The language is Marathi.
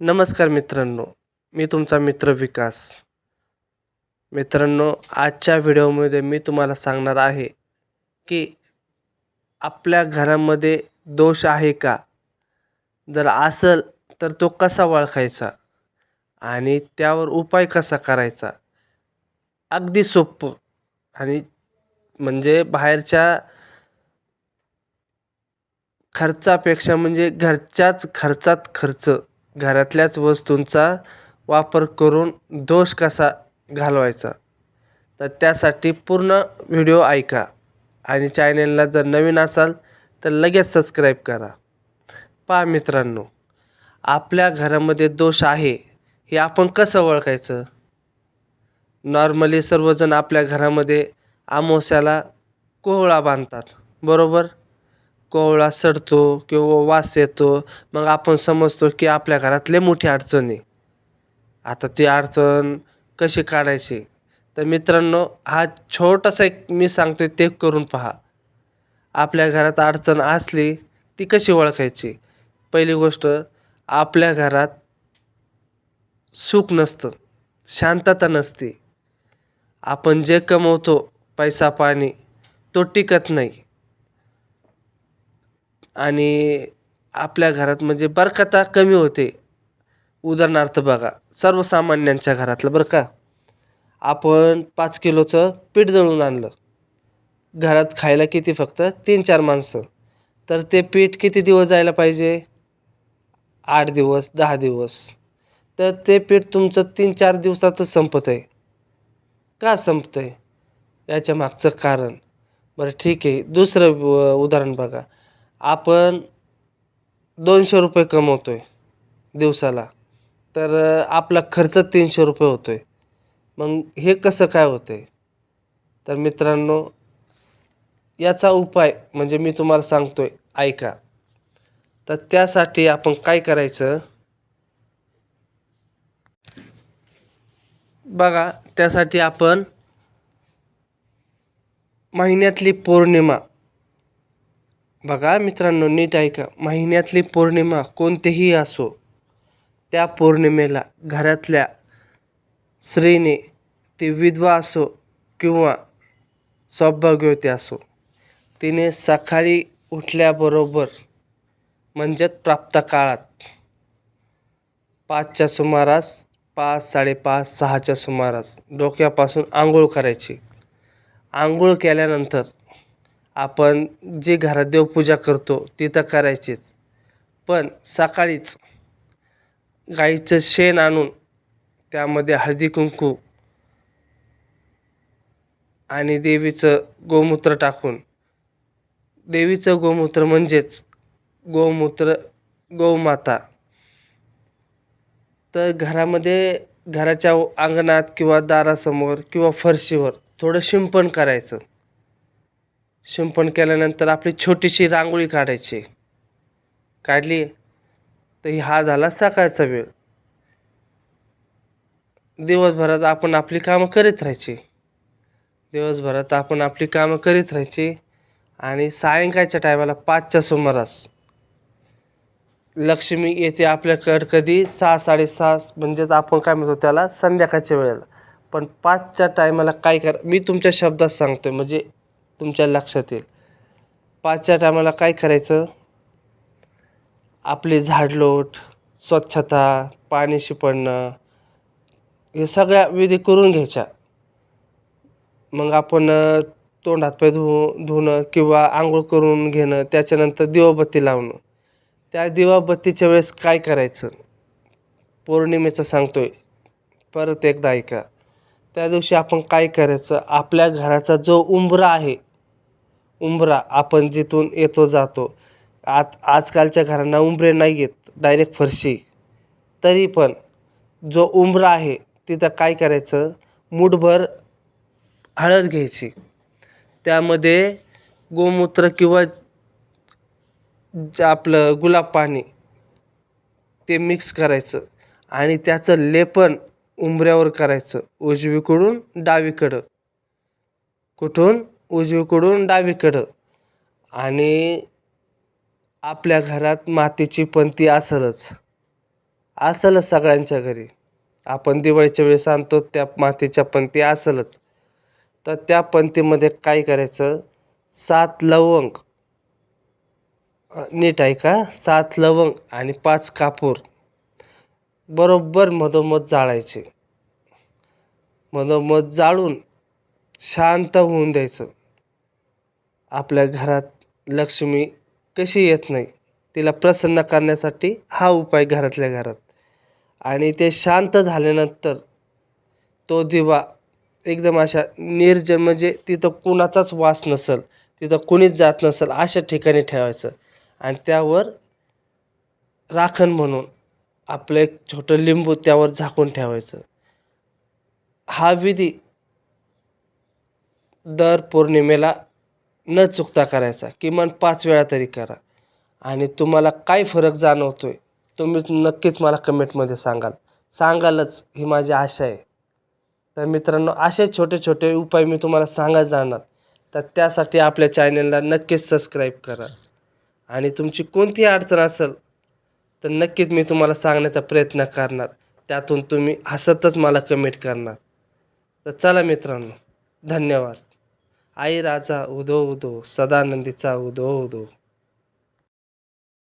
नमस्कार मित्रांनो मी तुमचा मित्र विकास. मित्रांनो आजच्या व्हिडिओमध्ये मी तुम्हाला सांगणार आहे की आपल्या घरामध्ये दोष आहे का? जर असेल तर तो कसा ओळखायचा? आणि त्यावर उपाय कसा करायचा? अगदी सोपं. आणि म्हणजे बाहेरच्या खर्चापेक्षा म्हणजे घरच्याच खर्चात खर्च. घरातल्याच वस्तूंचा वापर करून दोष कसा घालवायचा? तर त्यासाठी पूर्ण व्हिडिओ ऐका आणि चॅनेलला जर नवीन असाल तर लगेच सबस्क्राईब करा. पहा मित्रांनो आपल्या घरामध्ये दोष आहे हे आपण कसं ओळखायचं? नॉर्मली सर्वजण आपल्या घरामध्ये आमोस्याला कोहळा बांधतात बरोबर? कोवळा सडतो किंवा वास येतो मग आपण समजतो की आपल्या घरात लय मोठी अडचण आहे. आता ती अडचण कशी काढायची? तर मित्रांनो हा छोटासा एक मी सांगतो आहे ते करून पहा. आपल्या घरात अडचण असली ती कशी ओळखायची? पहिली गोष्ट आपल्या घरात सुख नसतं शांतता नसते. आपण जे कमवतो पैसा पाणी तो टिकत नाही. आणि आपल्या घरात म्हणजे बरकता कमी होते. उदाहरणार्थ बघा सर्वसामान्यांच्या घरातलं बरं का? आपण पाच किलोचं पीठ दळून आणलं. घरात खायला किती फक्त? तीन चार माणसं. तर ते पीठ किती दिवस जायला पाहिजे? आठ दिवस दहा दिवस. तर ते पीठ तुमचं तीन चार दिवसातच संपत आहे का संपतं आहे याच्या मागचं कारण. बरं ठीक आहे. दुसरं उदाहरण बघा. आपण दोनशे रुपये कमवतो आहे दिवसाला. तर आपला खर्च तीनशे रुपये होतो आहे मग हे कसं काय होतं आहे तर मित्रांनो याचा उपाय म्हणजे मी तुम्हाला सांगतो आहे ऐका. तर त्यासाठी आपण काय करायचं? बघा त्यासाठी आपण महिन्यातली पौर्णिमा बघा मित्रांनो नीट ऐका. महिन्यातली पौर्णिमा कोणतीही असो त्या पौर्णिमेला घरातल्या स्त्रीने ती विधवा असो किंवा सौभाग्यवती असो तिने सकाळी उठल्याबरोबर म्हणजेच प्राप्त काळात पाचच्या सुमारास पाच साडेपाच सहाच्या सुमारास डोक्यापासून आंघोळ करायची. आंघोळ केल्यानंतर आपण जे घरात देवपूजा करतो ती तर करायचीच. पण सकाळीच गाईचं शेण आणून त्यामध्ये हळदी कुंकू आणि देवीचं गोमूत्र टाकून देवीचं गोमूत्र म्हणजेच गोमूत्र गोमाता. तर घरामध्ये घराच्या अंगणात किंवा दारासमोर किंवा फरशीवर थोडं शिंपण करायचं. शिंपण केल्यानंतर आपली छोटीशी रांगोळी काढायची. काढली तर हा झाला सकाळचा वेळ. दिवसभरात आपण आपली कामं करीत राहायची. दिवसभरात आपण आपली कामं करीत राहायची आणि सायंकाळच्या टायमाला पाचच्या सुमारास लक्ष्मी येते आपल्याकडं कधी? सहा साडेसहा म्हणजेच आपण काय म्हणतो त्याला? संध्याकाळच्या वेळेला. पण पाचच्या टायमाला काय कर मी तुमच्या शब्दात सांगतो आहे म्हणजे तुमच्या लक्षात येईल. पाचच्या टायमाला काय करायचं? आपली झाडलोट स्वच्छता पाणी शिपडणं हे सगळ्या विधी करून घ्यायच्या. मग आपण तोंडात तोंड हातपाय धु धुणं किंवा आंघोळ करून घेणं त्याच्यानंतर दिवाबत्ती लावणं. त्या दिवाबत्तीच्या वेळेस काय करायचं? पौर्णिमेचं सांगतो आहे परत एकदा ऐका. त्या दिवशी आपण काय करायचं? आपल्या घराचा जो उंबरा आहे उंबरा आपण जिथून येतो जातो. आज आजकालच्या घरांना उंबरे नाही आहेत डायरेक्ट फरशी. तरी पण जो उंबरा आहे तिथं काय करायचं? मूठभर हळद घ्यायची. त्यामध्ये गोमूत्र किंवा जे आपलं गुलाब पाणी ते मिक्स करायचं. आणि त्याचं लेपन उंबऱ्यावर करायचं उजवीकडून डावीकडं. कुठून? उजवीकडून डावीकडं. आणि आपल्या घरात मातीची पंती असेलच. असेलच सगळ्यांच्या घरी. आपण दिवाळीच्या वेळेस आणतो त्या मातीच्या पंती असेलच. तर त्या पणतीमध्ये काय करायचं? सात लवंग. नीट आहे का? सात लवंग आणि पाच कापूर. बरोबर मधोमध जाळायचे. मधोमध जाळून शांत होऊन द्यायचं. आपल्या घरात लक्ष्मी कशी येत नाही तिला प्रसन्न करण्यासाठी हा उपाय घरातल्या घरात. आणि ते शांत झाल्यानंतर तो दिवा एकदम अशा निर्जन म्हणजे तिथं कुणाचाच वास नसेल तिथं कुणीच जात नसेल अशा ठिकाणी ठेवायचं. आणि त्यावर राखण म्हणून आपलं एक छोटं लिंबू त्यावर झाकून ठेवायचं. हा विधी दर पौर्णिमेला न चुकता करायचा किमान पाच वेळा तरी करा. आणि तुम्हाला काय फरक जाणवतो आहे तुम्ही नक्कीच मला कमेंटमध्ये सांगाल. सांगालच ही माझी आशा आहे. तर मित्रांनो असे छोटे छोटे उपाय मी तुम्हाला सांगत जाणार. तर त्यासाठी आपल्या चॅनलला नक्कीच सबस्क्राईब करा. आणि तुमची कोणतीही अडचण असेल तर नक्कीच मी तुम्हाला सांगण्याचा प्रयत्न करणार. त्यातून तुम्ही हसतच मला कमेंट करणार. तर चला मित्रांनो धन्यवाद. आई राजा उदो उदो सदानंदीचा उदो उदो.